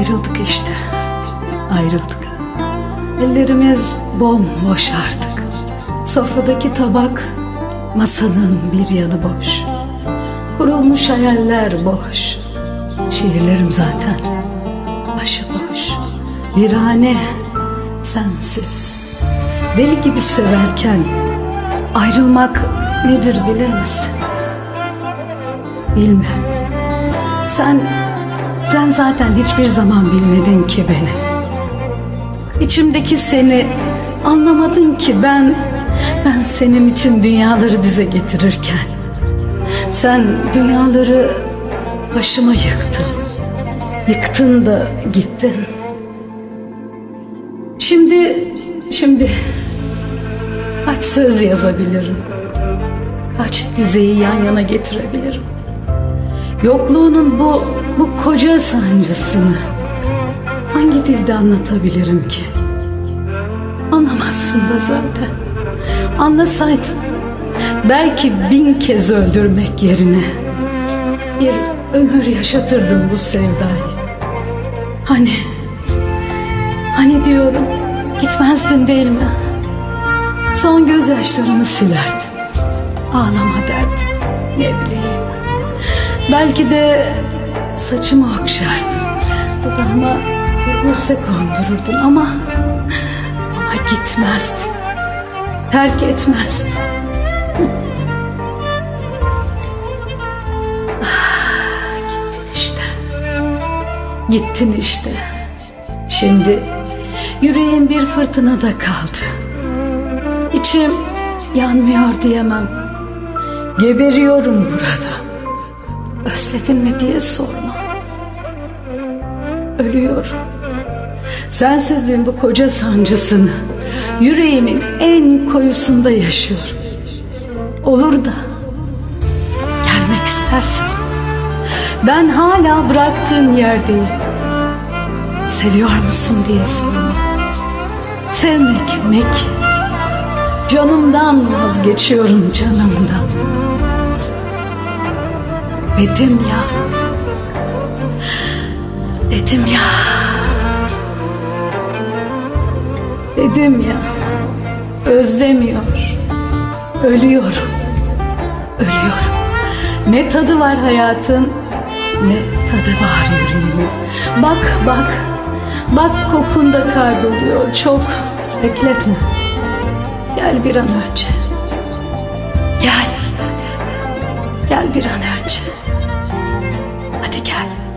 Ayrıldık işte. Ayrıldık. Ellerimiz bomboş artık. Sofradaki tabak, masanın bir yanı boş. Kurulmuş hayaller boş. Şiirlerim zaten başıboş. Virane, sensiz. Deli gibi severken ayrılmak nedir bilir misin? Bilmem. Sen, sen zaten hiçbir zaman bilmedin ki beni. İçimdeki seni anlamadın ki ben, ben senin için dünyaları dize getirirken. Sen dünyaları başıma yıktın. Yıktın da gittin. Şimdi, şimdi kaç söz yazabilirim? Kaç dizeyi yan yana getirebilirim? Yokluğunun bu, bu koca sancısını hangi dilde anlatabilirim ki? Anlamazsın da zaten. Anlasaydın belki bin kez öldürmek yerine bir ömür yaşatırdım bu sevdayı. Hani, hani diyorum gitmezdin değil mi? Son gözyaşlarını silerdin. Ağlama derdin. Ne bileyim. Belki de saçımı okşardın. Dudağıma bir buse kondururdun ama ama gitmezdin. Terk etmezdin. İşte. Gittin işte. Şimdi yüreğim bir fırtınada kaldı. İçim yanmıyor diyemem. Geberiyorum burada. Özledin mi diye sorma. Ölüyorum. Sensizliğin bu koca sancısını yüreğimin en koyusunda yaşıyorum. Olur da gelmek istersen ben hala bıraktığın yerdeyim. Seviyor musun diye sorma. Sevmek mi ki? Canımdan vazgeçiyorum canımdan. Dedim ya. Dedim ya. Dedim ya. Özlemiyor. Ölüyorum. Ölüyorum. Ne tadı var hayatın, ne tadı var yüreğimin. Bak bak, bak kokun da kayboluyor. Çok bekletme. Gel bir an önce. Gel. Gel bir an önce. Hadi gel.